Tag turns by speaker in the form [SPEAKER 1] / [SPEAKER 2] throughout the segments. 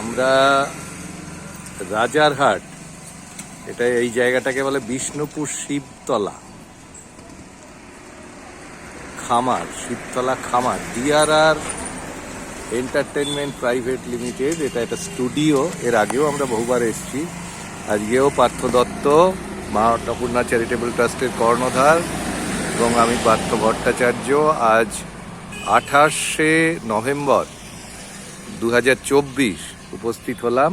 [SPEAKER 1] আমরা রাজারহাট এটা এই জায়গাটাকে বলে বিষ্ণুপুর শিবতলা। খামার শিবতলা খামার ডিআরআর এন্টারটেনমেন্ট প্রাইভেট লিমিটেড এটা একটা স্টুডিও। এর আগেও আমরা বহুবার এসেছি। আজকেও পার্থ দত্ত, মা অন্নপূর্ণা চ্যারিটেবল ট্রাস্টের কর্ণধার এবং আমি পার্থ ভট্টাচার্য। আজ আঠাশে নভেম্বর দু হাজার চব্বিশ উপস্থিত হলাম।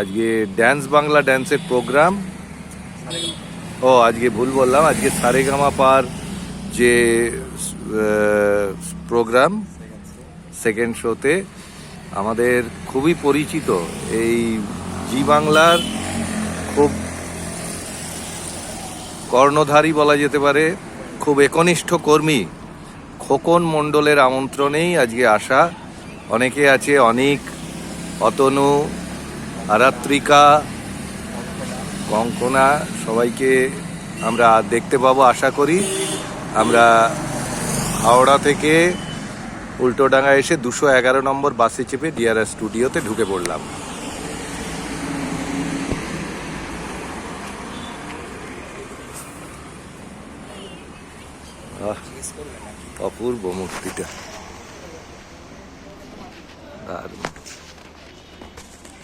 [SPEAKER 1] আজকে ড্যান্স বাংলা ড্যান্সের প্রোগ্রাম ও, আজকে ভুল বললাম। আজকে সারেগামা পার যে প্রোগ্রাম সেকেন্ড শোতে আমাদের খুবই পরিচিত এই জি বাংলার খুব কর্ণধারী বলা যেতে পারে, খুব একনিষ্ঠ কর্মী খোকন মণ্ডলের আমন্ত্রণেই আজকে আসা। অনেকে আছে, অনেক অতনু, আরাত্রিকা, কঙ্কনা, সবাইকে আমরা দেখতে পাবো, আশা করি। আমরা হাওড়া থেকে উল্টোডাঙ্গা এসে দুশো এগারো নম্বর বাসে চেপে ডিআরএস স্টুডিওতে ঢুকে পড়লাম। অপূর্ব মূর্তিটা। দারুণ।